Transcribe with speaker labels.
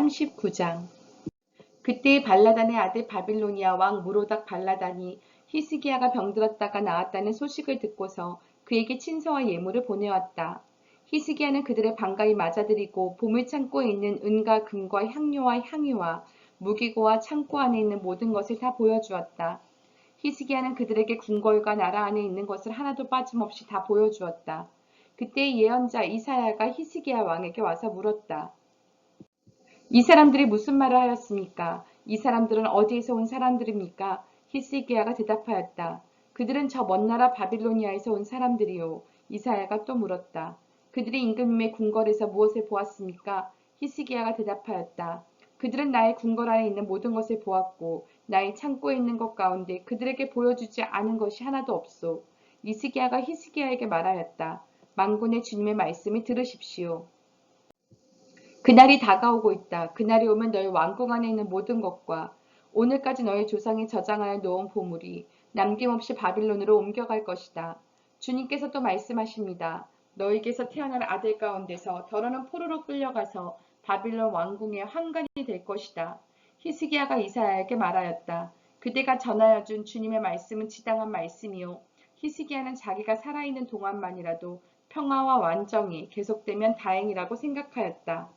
Speaker 1: 39장 그때 발라단의 아들 바빌로니아 왕 무로닥 발라단이 히스기야가 병들었다가 나았다는 소식을 듣고서 그에게 친서와 예물을 보내왔다. 히스기야는 그들을 반가이 맞아들이고 보물 창고에 있는 은과 금과 향료와 향유와 무기고와 창고 안에 있는 모든 것을 다 보여주었다. 히스기야는 그들에게 궁궐과 나라 안에 있는 것을 하나도 빠짐없이 다 보여주었다. 그때 예언자 이사야가 히스기야 왕에게 와서 물었다. 이 사람들이 무슨 말을 하였습니까? 이 사람들은 어디에서 온 사람들입니까? 히스기야가 대답하였다. 그들은 저 먼 나라 바빌로니아에서 온 사람들이요. 이사야가 또 물었다. 그들이 임금님의 궁궐에서 무엇을 보았습니까? 히스기야가 대답하였다. 그들은 나의 궁궐 안에 있는 모든 것을 보았고 나의 창고에 있는 것 가운데 그들에게 보여주지 않은 것이 하나도 없소. 이스기야가 히스기야에게 말하였다. 만군의 주님의 말씀을 들으십시오. 그날이 다가오고 있다. 그날이 오면 너희 왕궁 안에 있는 모든 것과 오늘까지 너희 조상이 저장하여 놓은 보물이 남김없이 바빌론으로 옮겨갈 것이다. 주님께서 또 말씀하십니다. 너희에게서 태어날 아들 가운데서 더러는 포로로 끌려가서 바빌론 왕궁의 환관이 될 것이다. 히스기야가 이사야에게 말하였다. 그대가 전하여 준 주님의 말씀은 지당한 말씀이요. 히스기야는 자기가 살아있는 동안만이라도 평화와 완정이 계속되면 다행이라고 생각하였다.